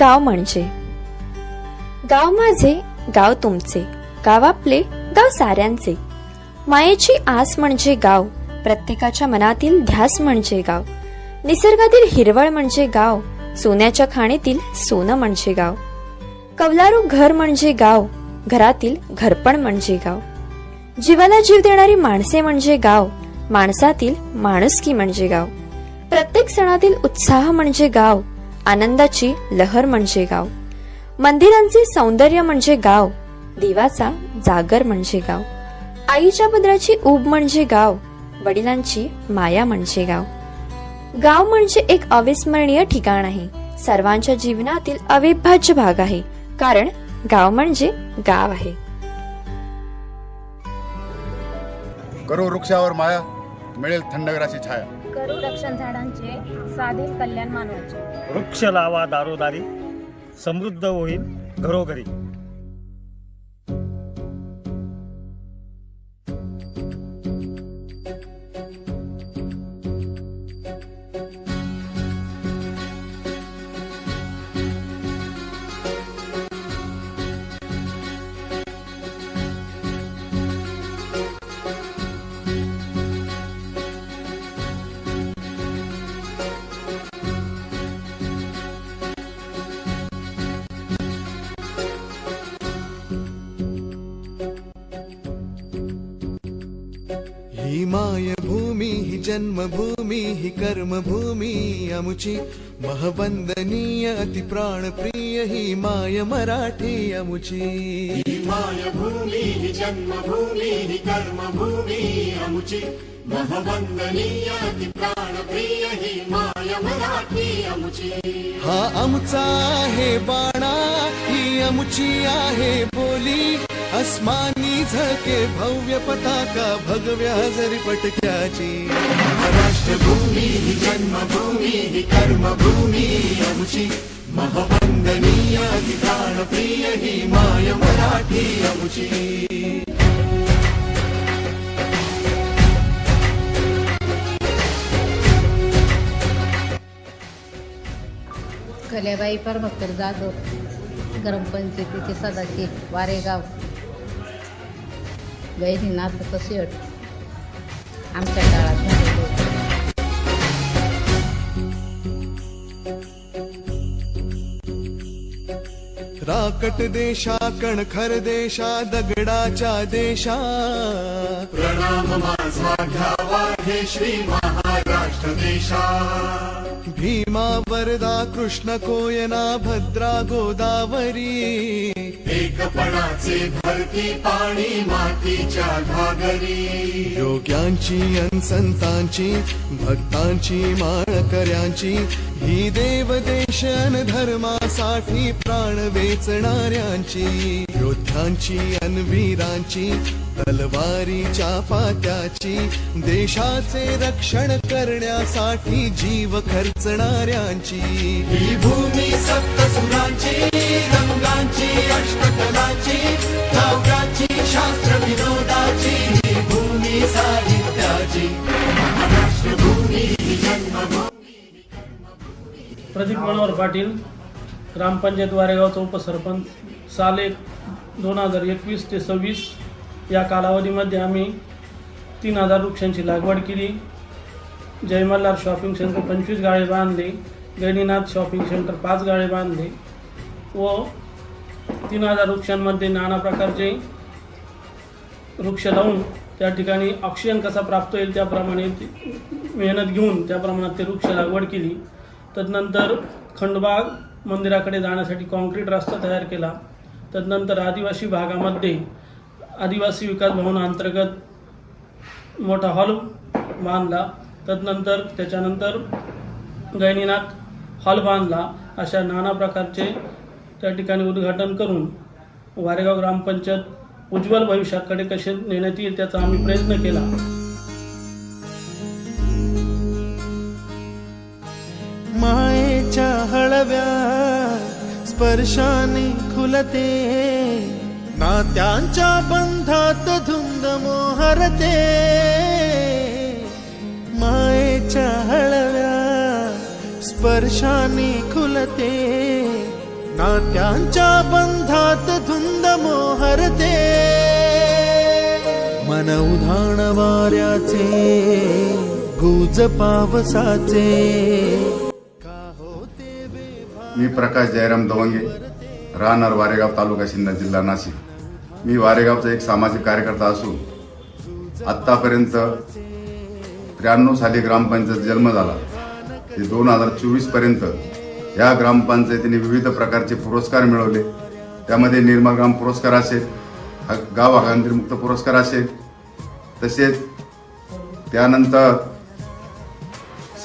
गाव म्हणजे. गाव माझे गाव तुमचे. गाव आपले गाव साऱ्यांचे. मायेची आस म्हणजे गाव. प्रत्येकाच्या मनातील ध्यास म्हणजे गाव. निसर्गातील हिरवळ म्हणजे गाव. सोन्याच्या खाणीतील सोनं म्हणजे गाव. कवलारू घर म्हणजे गाव. घरातील घरपण म्हणजे गाव. जीवाला जीव देणारी माणसे म्हणजे गाव. माणसातील माणुसकी म्हणजे गाव. प्रत्येक सणातील उत्साह म्हणजे गाव. आनंदाची लहर म्हणजे गाव. मंदिरांचे सौंदर्य म्हणजे गाव. देवाचा जागर म्हणजे गाव. आईच्या पदराची ऊब म्हणजे गाव. वडिलांची माया म्हणजे गाव. गाव म्हणजे एक अविस्मरणीय ठिकाण आहे. सर्वांच्या जीवनातील अविभाज्य भाग आहे. कारण गाव म्हणजे गाव आहे. करो वृक्षावर माया मिळेल थंडगराची छाया. करू रक्षण झाडांचे साधील कल्याण मानवाचे. वृक्ष लावा दारोदारी. समृद्ध होईल घरोघरी. भूमी ही जन्मभूमी ही कर्मभूमी अमुची महवंदनीय अति प्राणप्रिय ही माय मराठी अमुची। मायभूमी हि जन्मभूमी हि कर्मभूमी अमुची महवंदनीय ति प्राणप्रिय हि माय मराठी अमुची। हा आमचा आहे बाणा ही अमुची आहे बोली अस्मानी झके भव्य पताका भगव्या जरी पटक्याची. राष्ट्रभूमी हि जन्मभूमी हि कर्मभूमी अमुची. महवंदनीय ति प्राणप्रिय हि माय मराठी अमुची. कल्याबाई परमक्कर जाधव ग्रामपंचायतीचे सदस्य वारेगाव. गैरीनाथ तसेट आमच्या काळात झालेले होते. राकट देशा कणखर देशा दगडाच्या देशा. प्रणाम माझा घ्यावा हे श्री महाराष्ट्र देशा. भीमा वरदा कृष्ण कोयना भद्रा गोदावरी एकपणाचे भरती पाणी मातीच्या घागरी. योग्यांची अन संतांची भक्तांची माळकऱ्यांची ही देवदेश अन धर्मासाठी प्राण वेचणाऱ्यांची योद्ध्यांची अन वीरांची तलवारीच्या पात्याची देशाचे रक्षण करण्यासाठी जीव खर्चणाऱ्यांची. ही भूमी सप्तसुरांची रंगांची अष्टकलांची काव्याची शास्त्र विनोदाची ही भूमी साहित्याची. प्रदीप मनोहर पाटील ग्रामपंचायत वारेगावचा उपसरपंच साल एक दोन हजार एकवीस ते सव्वीस या कालावधीमध्ये आम्ही तीन हजार वृक्षांची लागवड केली. जयमल्हार शॉपिंग सेंटर पंचवीस गाळे बांधले. गणिनाथ शॉपिंग सेंटर पाच गाळे बांधले व तीन हजार वृक्षांमध्ये नाना प्रकारचे वृक्ष लावून त्या ठिकाणी ऑक्सिजन कसा प्राप्त होईल त्याप्रमाणे ती- मेहनत घेऊन त्या प्रमाणात ते वृक्ष लागवड केली. तदनंतर खंडबाग मंदिराकडे जाण्यासाठी कॉन्क्रीट रस्ता तयार केला. तदनंतर आदिवासी भागामध्ये आदिवासी विकास भवनाअंतर्गत मोठा हॉल बांधला. तदनंतर त्याच्यानंतर गैनीनाथ हॉल बांधला. अशा नाना प्रकारचे त्या ठिकाणी उद्घाटन करून वारेगाव ग्रामपंचायत उज्ज्वल भविष्याकडे कसे नेण्यात येईल त्याचा आम्ही प्रयत्न केला. मायेच्या हळव्या स्पर्शाने खुलते. नात्यांच्या बंधात धुंद मोहरते मायेच्या हळव्या स्पर्शाने खुलते. नात्यांच्या बंधात धुंद मोहरते मन उधाण वाऱ्याचे गुज पावसाचे. का मी प्रकाश जयराम दवंगे राहणार वारेगाव तालुका शिंदा जिल्हा नाशिक. मी वारेगावचा एक सामाजिक कार्यकर्ता असून आत्तापर्यंत त्र्याण्णव साली ग्रामपंचायत जन्म झाला. ते दोन हजार चोवीसपर्यंत या ग्रामपंचायतीने विविध प्रकारचे पुरस्कार मिळवले. त्यामध्ये निर्माग्राम पुरस्कार असेल गाव मुक्त पुरस्कार असेल तसेच त्यानंतर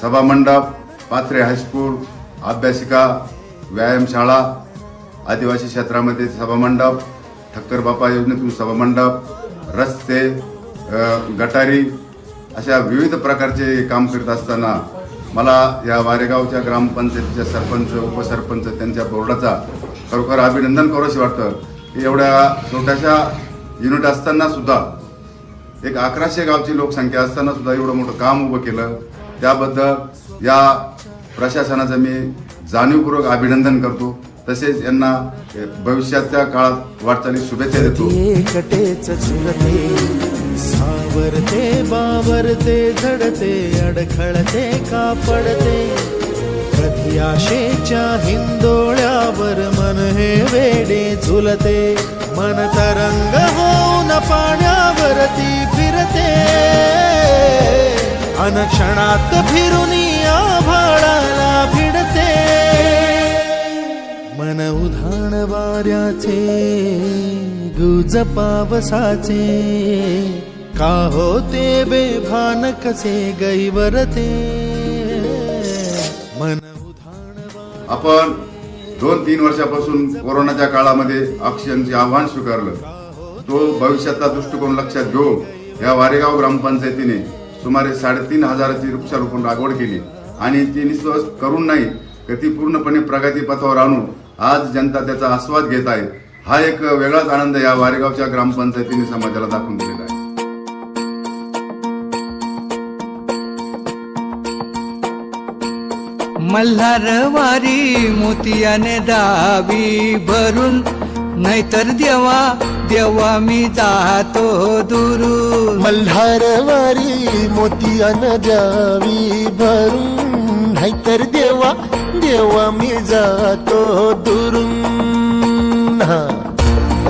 सभामंडप पात्रे हायस्कूल अभ्यासिका व्यायामशाळा आदिवासी क्षेत्रामध्ये सभामंडप ठक्कर बापा योजनेतून सभामंडप रस्ते गटारी अशा विविध प्रकारचे काम करत असताना मला या वारेगावच्या ग्रामपंचायतीच्या सरपंच उपसरपंच त्यांच्या बोर्डाचा खरोखर अभिनंदन करावंशी वाटतं. की एवढ्या छोट्याशा युनिट असताना सुद्धा एक अकराशे गावची लोकसंख्या असताना सुद्धा एवढं मोठं काम उभं केलं. त्याबद्दल या प्रशासनाचं मी जाणीवपूर्वक अभिनंदन करतो. तसेच यांना भविष्याच्या काळात वाटचाली शुभेच्छा देतो. झुलते सावरते बावरते झडते अडखळते का पडते कधी आशेच्या हिंदोळ्यावर मन हे वेडे झुलते. मन तरंग होऊन पाण्यावरती फिरते. अनक्षणात फिरून आभाळा मन उधाण वाऱ्याचे गुज पावसाचे का होते बेभान कसे गैवरते? मन उधाण आपण दोन तीन वर्षापासून कोरोनाच्या काळामध्ये ऑक्सिजनचे आव्हान स्वीकारलं. तो भविष्याचा दृष्टिकोन लक्षात घेऊन या वारेगाव ग्रामपंचायतीने सुमारे साडेतीन हजाराची वृक्षारोपण लागवड केली. आणि ती निश्वास करून नाही तर ती पूर्णपणे प्रगतीपथावर आणून आज जनता त्याचा आस्वाद घेत आहे. हा एक वेगळाच आनंद या वारेगावच्या ग्रामपंचायतीने समाजाला दाखवून दिलेला आहे. मल्हारवारी मोतियाने दावी भरून नाहीतर देवा देवा मी जातो दुरून. मल्हारवारी मोतियान द्यावी भरून नाहीतर देवा देवा मी जातो दुरून.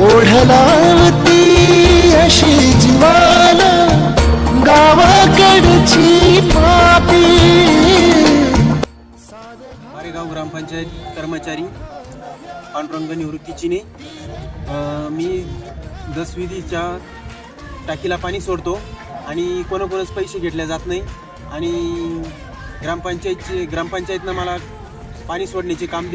ओढलावती अशी जीवाला गावाकडची पापी. मारेगाव ग्रामपंचायत कर्मचारी पांडुरंग निवृत्तीचीने अ, मी दसविधीच्या टाकीला पाणी सोडतो आणि कोणाकोणच पैसे घेतले जात नाही. आणि ग्रामपंचायतचे ग्रामपंचायतनं मला पाणी सोडण्याचे काम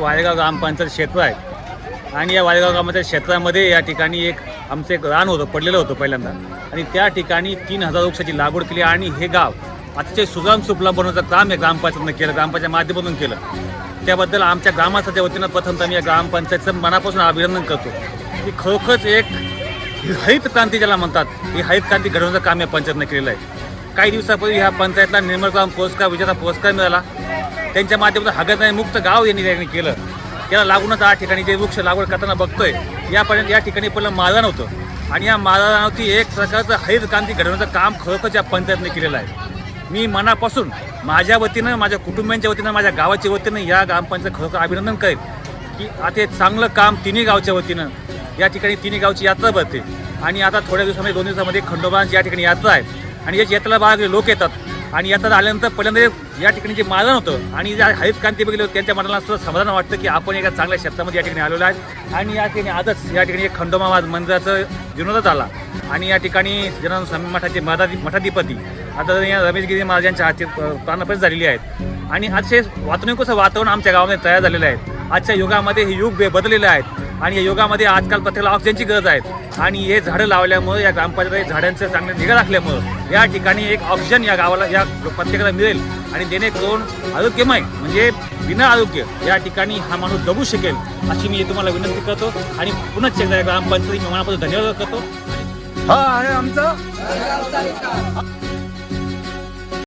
वाळेगाव ग्रामपंचायत क्षेत्र आहे. आणि या वाळेगाव ग्रामपंचायत क्षेत्रामध्ये या ठिकाणी एक आमचं एक रान होतं पडलेलं होतं पहिल्यांदा. आणि त्या ठिकाणी तीन हजार वृक्षाची लागवड केली आणि हे गाव अतिशय सुगम सुपला बनवण्याचं काम या ग्रामपंचायतनं केलं ग्रामपंचायत माध्यमातून केलं. त्याबद्दल आमच्या ग्रामस्थाच्या वतीनं प्रथमतः मी या ग्रामपंचायतचं मनापासून अभिनंदन करतो. की खरोखरच एक हरित क्रांती ज्याला म्हणतात ही हरित क्रांती घडवण्याचं काम या पंचायतनं केलेलं आहे. काही दिवसापूर्वी ह्या पंचायतला निर्मळग्राम पुरस्कार विजेता पुरस्कार मिळाला. त्यांच्या माध्यमातून हगत मुक्त गाव यांनी त्यांनी केलं. त्याला लागूनच या ठिकाणी जे वृक्ष लागवड करताना बघतोय यापर्यंत या ठिकाणी पहिलं माळरान होतं आणि या माळरानावरती एक प्रकारचं हरित क्रांती घडवण्याचं काम खरोखर या पंचायतने केलेलं आहे. मी मनापासून माझ्या वतीनं माझ्या कुटुंबियांच्या वतीनं माझ्या गावाच्या वतीनं या ग्रामपंचायत खरोखर अभिनंदन करेल की आता चांगलं काम तिन्ही गावच्या वतीनं या ठिकाणी तिन्ही गावची यात्रा भरते. आणि आता थोड्या दिवसामध्ये दोन दिवसामध्ये खंडोबांची या ठिकाणी यात्रा आहे. आणि याची यात्रेला बाहेर लोक येतात. आणि याचा आल्यानंतर पहिल्यांदा या ठिकाणी जे मैदान होतं आणि ज्या हरित क्रांती बघितलं त्यांच्या मनाला सुद्धा समाधान वाटतं की आपण एका चांगल्या क्षेत्रामध्ये या ठिकाणी आलेलो आहे. आणि या ठिकाणी आजच या ठिकाणी एक खंडोमावाद मंदिराचं जीर्णोद्धार झाला. आणि या ठिकाणी जनान स्वामी मठाचे मठाधी मठाधिपती आता या रमेशगिरी महाराजांच्या हाती प्राणप्रत झालेली आहेत. आणि अतिशय वातावरण वातावरण आमच्या गावामध्ये तयार झालेलं आहे. आजच्या युगामध्ये हे युग बदललेले आहेत. आणि या युगामध्ये आजकाल प्रत्येकाला ऑक्सिजनची गरज आहे. आणि हे झाडं लावल्यामुळं या ग्रामपंचायत झाडांचं चांगलं निगा राखल्यामुळं या ठिकाणी एक ऑक्सिजन या गावाला या प्रत्येकाला मिळेल. आणि जेणेकरून आरोग्यमय म्हणजे विना आरोग्य या ठिकाणी हा माणूस जगू शकेल अशी मी तुम्हाला विनंती करतो. आणि पुन्हा एकदा ग्रामपंचायती मी मनापासून धन्यवाद करतो. हा आहे आमचा.